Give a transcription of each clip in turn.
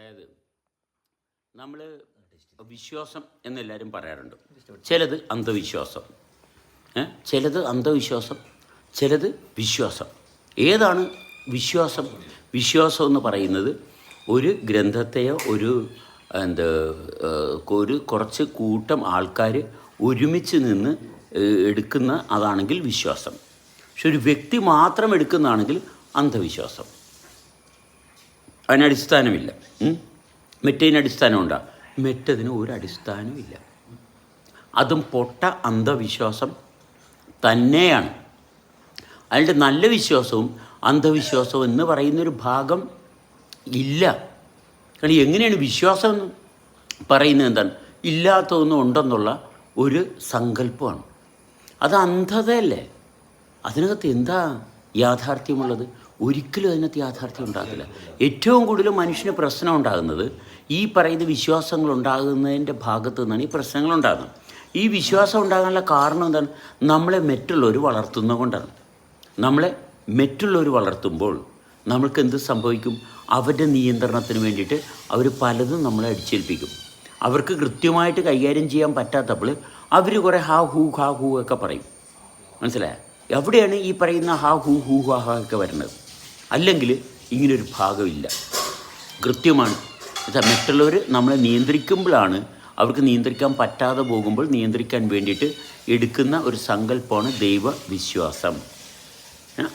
അതായത് നമ്മൾ വിശ്വാസം എന്നെല്ലാവരും പറയാറുണ്ട്. ചിലത് അന്ധവിശ്വാസം. ചിലത് അന്ധവിശ്വാസം ചിലത് വിശ്വാസം. ഏതാണ് വിശ്വാസം? വിശ്വാസം എന്ന് പറയുന്നത് ഒരു ഗ്രന്ഥത്തെയോ ഒരു എന്ത് ഒരു കുറച്ച് കൂട്ടം ആൾക്കാർ ഒരുമിച്ച് നിന്ന് എടുക്കുന്ന അതാണെങ്കിൽ വിശ്വാസം. പക്ഷെ ഒരു വ്യക്തി മാത്രം എടുക്കുന്നതാണെങ്കിൽ അന്ധവിശ്വാസം. അതിന് മെറ്റതിന് അടിസ്ഥാനം മെറ്റതിന് അടിസ്ഥാനമുണ്ടോ? മെറ്റതിന് ഒരു അടിസ്ഥാനമില്ല അതും പൊട്ട അന്ധവിശ്വാസം തന്നെയാണ്. അതിന്റെ നല്ല വിശ്വാസവും അന്ധവിശ്വാസവും എന്ന് പറയുന്നൊരു ഭാഗം ഇല്ല. കാരണം എങ്ങനെയാണ് വിശ്വാസം എന്ന് പറയുന്നത് എന്താണ്? ഇല്ലാത്തതൊന്നും ഉണ്ടെന്നുള്ള ഒരു സങ്കല്പമാണ്. അത് അന്ധതയല്ലേ? അതിനകത്ത് എന്താ യാഥാർത്ഥ്യമുള്ളത്? ഒരിക്കലും അതിനകത്ത് യാഥാർത്ഥ്യം ഉണ്ടാകില്ല ഏറ്റവും കൂടുതൽ മനുഷ്യന് പ്രശ്നം ഉണ്ടാകുന്നത് ഈ പറയുന്ന വിശ്വാസങ്ങൾ ഉണ്ടാകുന്നതിന്റെ ഭാഗത്തു നിന്നാണ് ഈ പ്രശ്നങ്ങൾ ഉണ്ടാകുന്നത്. ഈ വിശ്വാസം ഉണ്ടാകാനുള്ള കാരണം എന്താണ്? നമ്മളെ മറ്റുള്ളവർ വളർത്തുന്നത് കൊണ്ടാണ്. നമ്മളെ മറ്റുള്ളവർ വളർത്തുമ്പോൾ നമ്മൾക്ക് എന്ത് സംഭവിക്കും? അവരുടെ നിയന്ത്രണത്തിന് വേണ്ടിയിട്ട് അവർ പലതും നമ്മളെ അടിച്ചേൽപ്പിക്കും. അവർക്ക് കൃത്യമായിട്ട് കൈകാര്യം ചെയ്യാൻ പറ്റാത്തപ്പോൾ അവർ കുറേ ഹാ ഹൂ ഹാ ഹൂ ഒക്കെ പറയും. മനസ്സിലായ? എവിടെയാണ് ഈ പറയുന്ന ഹാ ഹൂ ഹൂ ഹാ ഹാ ഒക്കെ വരുന്നത്? അല്ലെങ്കിൽ ഇങ്ങനൊരു ഭാഗമില്ല. കൃത്യമാണ്. എന്നുവെച്ചാൽ മറ്റുള്ളവർ നമ്മളെ നിയന്ത്രിക്കുമ്പോഴാണ് അവർക്ക് നിയന്ത്രിക്കാൻ പറ്റാതെ പോകുമ്പോൾ നിയന്ത്രിക്കാൻ വേണ്ടിയിട്ട് എടുക്കുന്ന ഒരു സങ്കല്പമാണ് ദൈവവിശ്വാസം?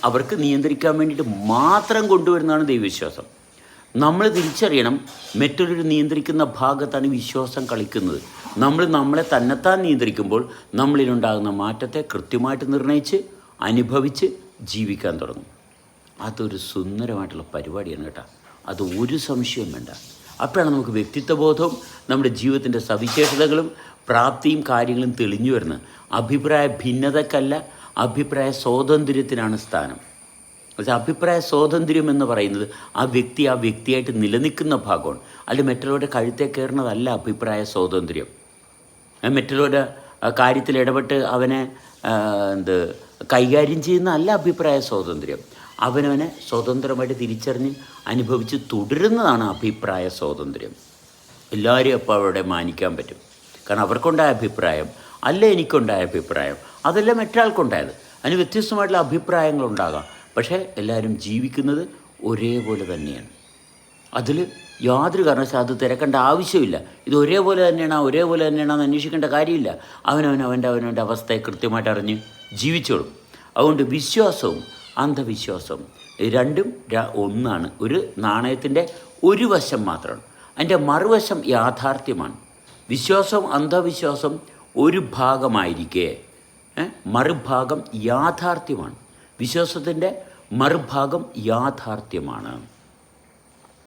അവർക്ക് നിയന്ത്രിക്കാൻ വേണ്ടിയിട്ട് മാത്രം കൊണ്ടുവരുന്നതാണ് ദൈവവിശ്വാസം. നമ്മൾ തിരിച്ചറിയണം മറ്റൊരു നിയന്ത്രിക്കുന്ന ഭാഗത്താണ് വിശ്വാസം കളിക്കുന്നത്. നമ്മൾ നമ്മളെ തന്നെത്താൻ നിയന്ത്രിക്കുമ്പോൾ നമ്മളിലുണ്ടാകുന്ന മാറ്റത്തെ കൃത്യമായിട്ട് നിർണയിച്ച് അനുഭവിച്ച് ജീവിക്കാൻ തുടങ്ങും. അതൊരു സുന്ദരമായിട്ടുള്ള പരിപാടിയാണ് കേട്ടോ. അത് ഒരു സംശയവും വേണ്ട. അപ്പോഴാണ് നമുക്ക് വ്യക്തിത്വബോധവും നമ്മുടെ ജീവിതത്തിന്റെ സവിശേഷതകളും പ്രാപ്തിയും കാര്യങ്ങളും തെളിഞ്ഞു വരുന്നത്. അഭിപ്രായ ഭിന്നതക്കല്ല അഭിപ്രായ സ്വാതന്ത്ര്യത്തിനാണ് സ്ഥാനം. പക്ഷേ അഭിപ്രായ സ്വാതന്ത്ര്യം എന്ന് പറയുന്നത് ആ വ്യക്തി ആ വ്യക്തിയായിട്ട് നിലനിൽക്കുന്ന ഭാഗമാണ്. അല്ലെങ്കിൽ മറ്റുള്ളവരുടെ കഴുത്തെ കയറുന്നതല്ല അഭിപ്രായ സ്വാതന്ത്ര്യം. മറ്റുള്ളവരുടെ കാര്യത്തിൽ ഇടപെട്ട് അവനെ എന്ത് കൈകാര്യം ചെയ്യുന്നതല്ല അഭിപ്രായ സ്വാതന്ത്ര്യം. അവനവനെ സ്വതന്ത്രമായിട്ട് തിരിച്ചറിഞ്ഞ് അനുഭവിച്ച് തുടരുന്നതാണ് അഭിപ്രായ സ്വാതന്ത്ര്യം. എല്ലാവരെയും അപ്പോൾ അവിടെ മാനിക്കാൻ പറ്റും. കാരണം അവർക്കുണ്ടായ അഭിപ്രായം അല്ല എനിക്കുണ്ടായ അഭിപ്രായം? അതല്ല മറ്റൊരാൾക്കുണ്ടായത് അതിന് വ്യത്യസ്തമായിട്ടുള്ള അഭിപ്രായങ്ങളുണ്ടാകാം. പക്ഷേ എല്ലാവരും ജീവിക്കുന്നത് ഒരേപോലെ തന്നെയാണ്. അതിൽ യാതൊരു കാരണവശാൽ അത് തിരക്കേണ്ട ആവശ്യമില്ല. ഇത് ഒരേപോലെ തന്നെയാണ് ഒരേപോലെ തന്നെയാണെന്ന് അന്വേഷിക്കേണ്ട കാര്യമില്ല. അവനവൻ അവന്റെ അവനവന്റെ അവസ്ഥയെ കൃത്യമായിട്ട് അറിഞ്ഞ് ജീവിച്ചോളും. അതുകൊണ്ട് വിശ്വാസവും അന്ധവിശ്വാസവും രണ്ടും ഒന്നാണ്. ഒരു നാണയത്തിന്റെ ഒരു വശം മാത്രമാണ്. അതിന്റെ മറുവശം യാഥാർത്ഥ്യമാണ്. വിശ്വാസവും അന്ധവിശ്വാസം ഒരു ഭാഗമായിരിക്കെ മറുഭാഗം യാഥാർത്ഥ്യമാണ്. വിശ്വാസത്തിന്റെ മറുഭാഗം യാഥാർത്ഥ്യമാണ്.